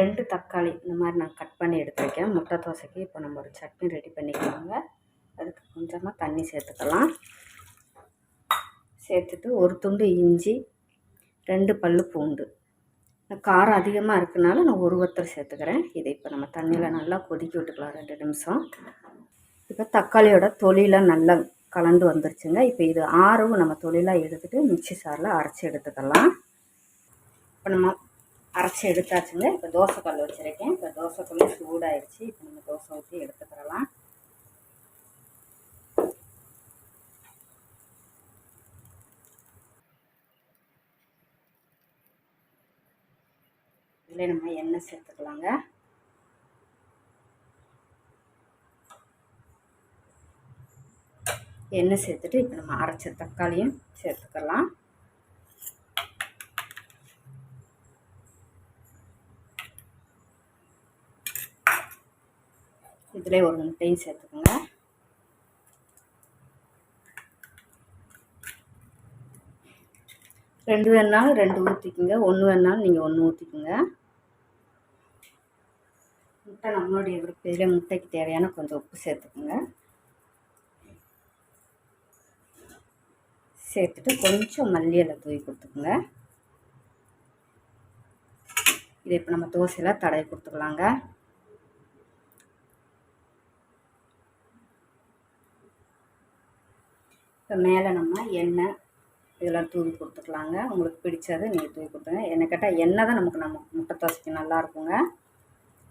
ரெண்டு தக்காளி இந்த மாதிரி நான் கட் பண்ணி எடுத்துருக்கேன். முட்டை தோசைக்கு இப்போ நம்ம ஒரு சட்னி ரெடி பண்ணிக்கலாங்க. அதுக்கு கொஞ்சமாக தண்ணி சேர்த்துக்கலாம். சேர்த்துட்டு ஒரு துண்டு இஞ்சி ரெண்டு பல் பூண்டு. காரம் அதிகமாக இருக்கனால நான் ஒரு ஒருத்தர் சேர்த்துக்கிறேன். இதை இப்போ நம்ம தண்ணியில் நல்லா கொதிக்க விட்டுக்கலாம். ரெண்டு நிமிஷம். இப்போ தக்காளியோட தொலிலாம் நல்லா கலந்து வந்துருச்சுங்க. இப்போ இது ஆறவும் நம்ம தொழிலாக எடுத்துகிட்டு மிக்சி சாரில் அரைச்சி எடுத்துக்கலாம். இப்போ நம்ம அரைச்சி எடுத்தாச்சுங்க. இப்போ தோசைக்கல் வச்சுருக்கேன். இப்போ தோசைக்கல் சூடாயிடுச்சு. இப்போ நம்ம தோசை ஊற்றி எடுத்துக்கிறலாம் இதில் நம்ம எண்ணெய் சேர்த்துக்கலாங்க. எண்ணெய் சேர்த்துட்டு இப்போ நம்ம அரைச்ச தக்காளியும் சேர்த்துக்கலாம். இதிலே ஒரு முட்டையும் சேர்த்துக்கோங்க. ரெண்டு வேணாலும் ரெண்டு ஊற்றிக்குங்க ஒன்று வேணாலும் நீங்கள் ஒன்று ஊற்றிக்குங்க முட்டை நம்மளுடைய விருப்பம் இதில் முட்டைக்கு தேவையான கொஞ்சம் உப்பு சேர்த்துக்குங்க. சேர்த்துட்டு கொஞ்சம் மல்லி இலை தூவி கொடுத்துக்குங்க. இதை இப்போ நம்ம தோசையில் தடவி கொடுத்துக்கலாங்க. இப்போ மேலே நம்ம எண்ணெய் இதெல்லாம் தூவி கொடுத்துக்கலாங்க. உங்களுக்கு பிடிச்சது நீங்கள் தூவி கொடுத்துங்க என்ன கேட்டால் எண்ணெய் தான் நமக்கு நம்ம முட்டை தோசைக்கு நல்லாயிருக்குங்க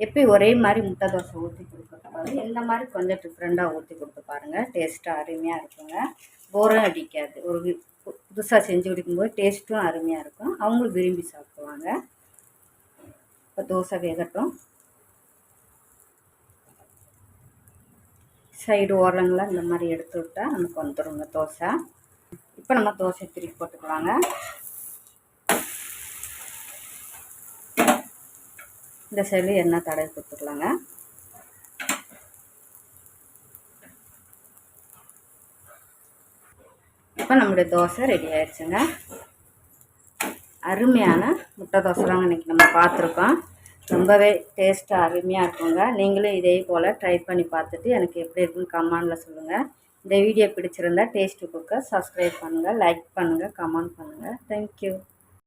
எப்பயும் ஒரே மாதிரி முட்டை தோசை ஊற்றி கொடுக்கக்கூடாது இந்த மாதிரி கொஞ்சம் டிஃப்ரெண்ட்டாக ஊற்றி கொடுத்து பாருங்கள் டேஸ்ட்டாக அருமையாக இருக்குங்க. போரும் அடிக்காது. ஒரு புதுசாக செஞ்சு கொடுக்கும்போது டேஸ்ட்டும் அருமையாக இருக்கும். அவங்களும் விரும்பி சாப்பிடுவாங்க. இப்போ தோசை வேகட்டும். சைடு ஓரங்களாக இந்த மாதிரி எடுத்து விட்டால் நமக்கு வந்துடுங்க தோசை. இப்போ நம்ம தோசை திருப்பி போட்டுக்கலாங்க. இந்த சைடு எண்ணெய் தடவி கொடுத்துக்கலாங்க. இப்போ நம்மளுடைய தோசை ரெடி ஆயிடுச்சுங்க. அருமையான முட்டை தோசை தாங்க இன்றைக்கி நம்ம பார்த்துருக்கோம். ரொம்பவே டேஸ்ட்டாக அருமையாக இருக்குங்க. நீங்களும் இதே போல் ட்ரை பண்ணி பார்த்துட்டு எனக்கு எப்படி இருக்குன்னு கமெண்டில் சொல்லுங்கள் இந்த வீடியோ பிடிச்சிருந்தா டேஸ்ட்டு குக்கை சப்ஸ்கிரைப் பண்ணுங்கள் லைக் பண்ணுங்கள் கமெண்ட் பண்ணுங்கள் தேங்க்யூ